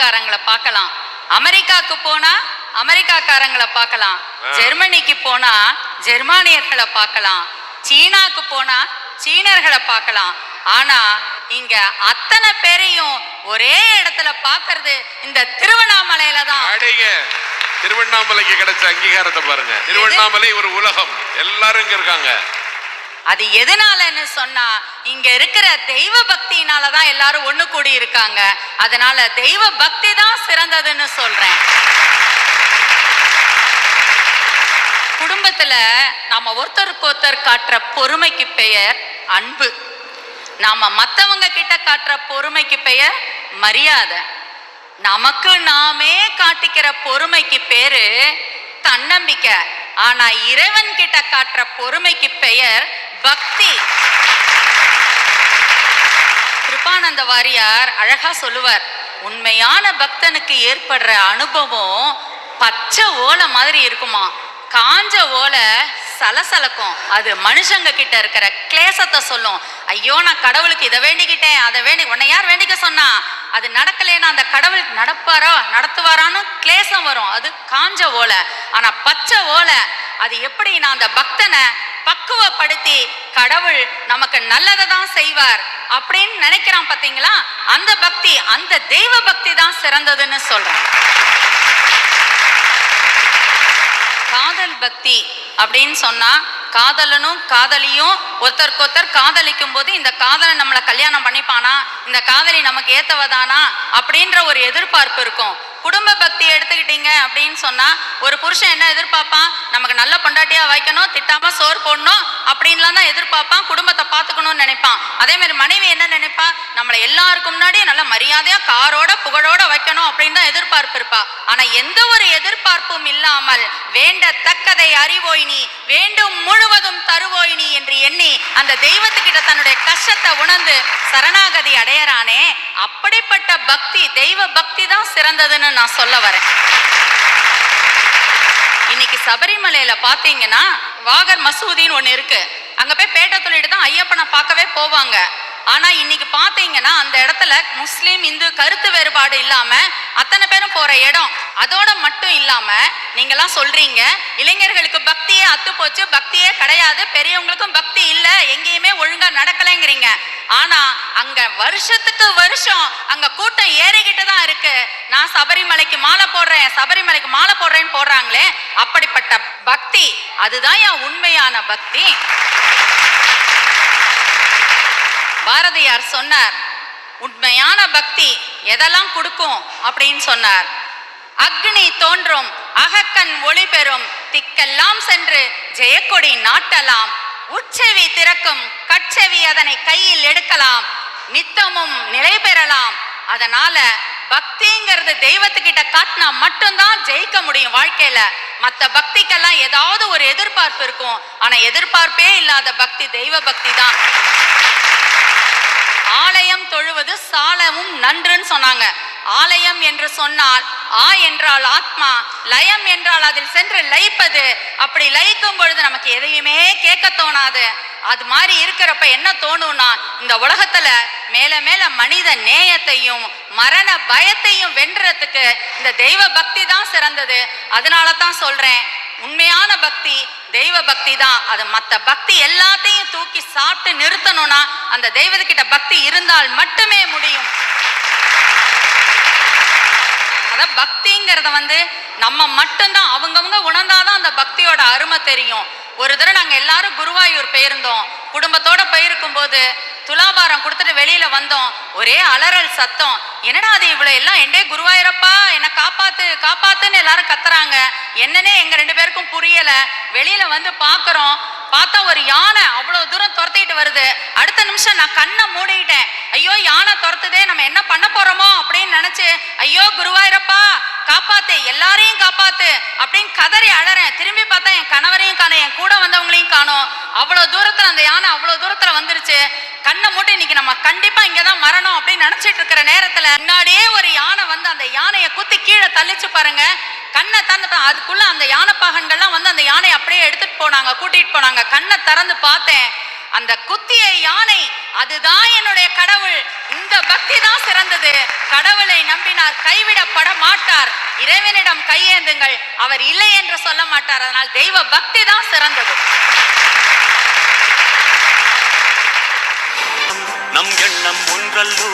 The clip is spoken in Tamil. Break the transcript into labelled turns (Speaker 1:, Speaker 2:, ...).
Speaker 1: ஜப்பான்காரங்களை பார்க்கலாம். அமெரிக்காக்கு போனா அமெரிக்காக்காரங்களை பார்க்கலாம். ஜெர்மனிக்கு போனா ஜெர்மானியர்களை பார்க்கலாம். சீனாக்கு போனா சீனர்களை பார்க்கலாம். ஆனா இங்க அத்தனை பேரையும் ஒரே இடத்துல பார்க்கிறது இந்த திருவண்ணாமலையில தான்.
Speaker 2: திருவண்ணாமலைக்கு கிடைச்ச அங்கீகாரத்தை பாருங்க. திருவண்ணாமலை ஒரு உலகம். எல்லாரும் இங்க இருக்காங்க.
Speaker 1: அது எதனாலன்னு சொன்னா இங்க இருக்கிற தெய்வ பக்தியினால தான் எல்லாரும் ஒண்ணு கூடி இருக்காங்க. அதனால தெய்வ பக்தி தான் சிறந்ததுன்னு சொல்றேன். குடும்பத்துல நாம ஒருத்தருக்கு ஒருத்தர் காட்டுற பொறுமைக்கு பெயர் அன்பு. நாம மத்தவங்க கிட்ட காட்டுற பொறுமைக்கு பெயர் மரியாதை. நமக்கு நாமே காட்டிக்கிற பொறுமைக்கு பேரு தன்னம்பிக்கை. ஆனா இறைவன் கிட்ட காட்டுற பொறுமைக்கு பெயர் பக்தி. கிருபானந்த வாரியார் அழகா சொல்லுவார் உண்மையான பக்தனுக்கு ஏற்படுற அனுபவம் பச்சை ஓலை மாதிரி இருக்குமா? காஞ்ச ஓலை சலசலக்கும். அது மனுஷங்க கிட்ட இருக்கிற கிளேசத்தை சொல்லும். ஐயோ நான் கடவுளுக்கு இதை வேண்டிக்கிட்டேன் அதை வேண்டி உன்னை யார் வேண்டிக்க சொன்னா? அது நடக்கலைன்னா அந்த கடவுள் நடப்பாரா நடத்துவாரான்னு கிளேசம் வரும். அது காஞ்ச ஓலை. ஆனா பச்சை ஓலை அது எப்படி நான் அந்த பக்தனை பக்குவப்படுத்தி கடவுள் நமக்கு நல்லதை தான் செய்வார் அப்படின்னு நினைக்கிறான் பார்த்தீங்களா அந்த பக்தி அந்த தெய்வ பக்தி தான் சிறந்ததுன்னு சொல்றேன். காதல் பக்தி அப்படின்னு சொன்னா காதலனும் காதலியும் ஒருத்தருக்கு ஒருத்தர் காதலிக்கும் போது இந்த காதலன் நம்மளை கல்யாணம் பண்ணிப்பானா? இந்த காதலி நமக்கு ஏத்தவதானா? அப்படின்ற ஒரு எதிர்பார்ப்பு இருக்கும். குடும்ப பக்தி எடுத்துக்கிட்டீங்க அப்படின்னு சொன்னா ஒரு புருஷன் என்ன எதிர்பார்ப்பான்? நமக்கு நல்ல பொண்டாட்டியா வைக்கணும் திட்டாம சோறு போடணும் அப்படின்லாம் தான் எதிர்பார்ப்பான் குடும்பத்தை பார்த்துக்கணும்னு நினைப்பான். அதே மாதிரி மனைவி என்ன நினைப்பா? நம்மளை எல்லாருக்கும் முன்னாடி நல்ல மரியாதையா காரோட புகழோட வைக்கணும் அப்படின்னு தான் எதிர்பார்ப்பு இருப்பா. ஆனா எந்த ஒரு எதிர்பார்ப்பும் இல்லாமல் வேண்டத்தக்கதை அறிவோய் நீ வேண்டும் முழுவதும் தருவோய் நீ என்று எண்ணி அந்த தெய்வத்துக்கிட்ட தன்னுடைய கஷ்டத்தை உணர்ந்து சரணாகதி அடையறானே அப்படிப்பட்ட பக்தி தெய்வ பக்தி தான் சிறந்ததுன்னு நான் சொல்ல வரேன். இன்னைக்கு சபரிமலையில பாத்தீங்கன்னா வாகர் மசூதின்னு ஒண்ணு இருக்கு. அங்க போய் பேட்டை சொல்லிட்டு தான் ஐயப்பனை பார்க்கவே போவாங்க. ஆனா இன்னைக்கு பாத்தீங்கன்னா அந்த இடத்துல முஸ்லீம் இந்து கருத்து வேறுபாடு இல்லாம அத்தனை பேரும் போற இடம் அதோட மட்டும் இல்லாம நீங்களாம் சொல்றீங்க இளைஞர்களுக்கு பக்தியே அத்து போச்சு பக்தியே கிடையாது பெரியவங்களுக்கும் பக்தி இல்ல எங்கேயுமே ஒழுங்கா நடக்கலைங்கிறீங்க. ஆனா அங்க வருஷத்துக்கு வருஷம் அங்க கூட்டம் ஏறிக்கிட்டு தான் இருக்கு. நான் சபரிமலைக்கு மாலை போடுறேன் சபரிமலைக்கு மாலை போடுறேன்னு போடுறாங்களே அப்படிப்பட்ட பக்தி அதுதான் என் உண்மையான பக்தி. பாரதியார் சொன்னார் உண்மையான பக்தி எதெல்லாம் கொடுக்கும்? அப்படின்னு சொன்னார். அக்னி தோன்றும் அகக்கண் ஒளி பெறும் திக்கெல்லாம் சென்று ஜெயக்கொடி நாட்டலாம். உச்செவி திறக்கும் கட்செவி அதனை கையில் எடுக்கலாம். நித்தமும் நிலை பெறலாம். அதனால பக்திங்கிறது தெய்வத்துக்கிட்ட காட்டினா மட்டும்தான் ஜெயிக்க முடியும் வாழ்க்கையில. மத்த பக்திக்கெல்லாம் ஏதாவது ஒரு எதிர்பார்ப்பு இருக்கும். ஆனா எதிர்பார்ப்பே இல்லாத பக்தி தெய்வ பக்தி தான் ஆலயம் தொழுவது அன்றுன்னு சொன்னாங்க. ஆலயம் என்று சொன்னால் ஆ என்றால் ஆத்மா லயம் என்றால் அதில் சென்று லயிப்பது. அப்படி லயிக்கும் பொழுது நமக்கு எதையுமே கேட்க தோணாது. அது மாதிரி இருக்கிறப்ப என்ன தோணும்னா இந்த உலகத்துல மேல மேல மனித நேயத்தையும் மரண பயத்தையும் வென்றதுக்கு இந்த தெய்வ பக்தி தான் சிறந்தது. அதனால தான் சொல்றேன் உண்மையான பக்தி தெய்வ பக்தி தான். அது மற்ற பக்தி எல்லாத்தையும் தூக்கி சாப்பிட்டு நிறுத்தணும்னா அந்த தெய்வத்துக்கிட்ட பக்தி இருந்தால் மட்டுமே முடியும். அதான் பக்திங்கிறத வந்து நம்ம மட்டும்தான் அவங்கவுங்க உணர்ந்தாதான் அந்த பக்தியோட அருமை தெரியும். ஒரு தடவை நாங்க எல்லாரும் குருவாயூர் போயிருந்தோம். குடும்பத்தோட போயிருக்கும் போது துலாபாரம் கொடுத்துட்டு வெளியில வந்தோம். ஒரே அலறல் சத்தம். என்னடா அது இவ்வளவு எல்லாம்? எண்டே குருவாயூரப்பா என்ன காப்பாத்து காப்பாத்துன்னு எல்லாரும் கத்துறாங்க. என்னன்னே எங்க ரெண்டு பேருக்கும் புரியல. வெளியில வந்து பாக்குறோம். பார்த்தா ஒரு யானை அவ்வளவு தூரம் துரத்திட்டு அடுத்த நிமிஷம் நான் கண்ணை மூடிட்டேன். ஐயோ யானை துரத்துதே நம்ம என்ன பண்ண போறோமோ அப்படின்னு நினைச்சு ஐயோ குருவாயிரப்பா காப்பாத்து எல்லாரையும் காப்பாத்து அப்படின்னு கதறி அழறேன். திரும்பி பார்த்தா என் கணவரையும் காணோம் என் கூட வந்தவங்களையும் காணும். அவ்வளவு தூரத்துல அந்த யானை அவ்வளவு தூரத்துல வந்துருச்சு. கண்ணை மூட்டி இன்னைக்கு நம்ம கண்டிப்பா இங்கதான் மரணம் அப்படின்னு நினைச்சிட்டு இருக்கிற நேரத்துல முன்னாடியே ஒரு யானை வந்து அந்த யானையை குத்தி கீழே தள்ளிச்சு பாருங்க. கண்ணை திறந்து அதுக்குள்ள அந்த யானை பாகன்கள்லாம் வந்து அந்த யானையை அப்படியே எடுத்துட்டு போனாங்க கூட்டிட்டு போனாங்க. கண்ணை திறந்து பார்த்தேன். அந்த குத்திய யானை அதுதான் என்னுடைய கடவுள். இந்த பக்தி தான் சிறந்தது. கடவுளை நம்பினார் கைவிடப்பட மாட்டார். இறைவனிடம் கையேந்துங்கள். அவர் இல்லை என்று சொல்ல மாட்டார். அதனால் தெய்வ பக்தி தான் சிறந்தது.
Speaker 3: நம் எண்ணம் ஒன்றல்லோ?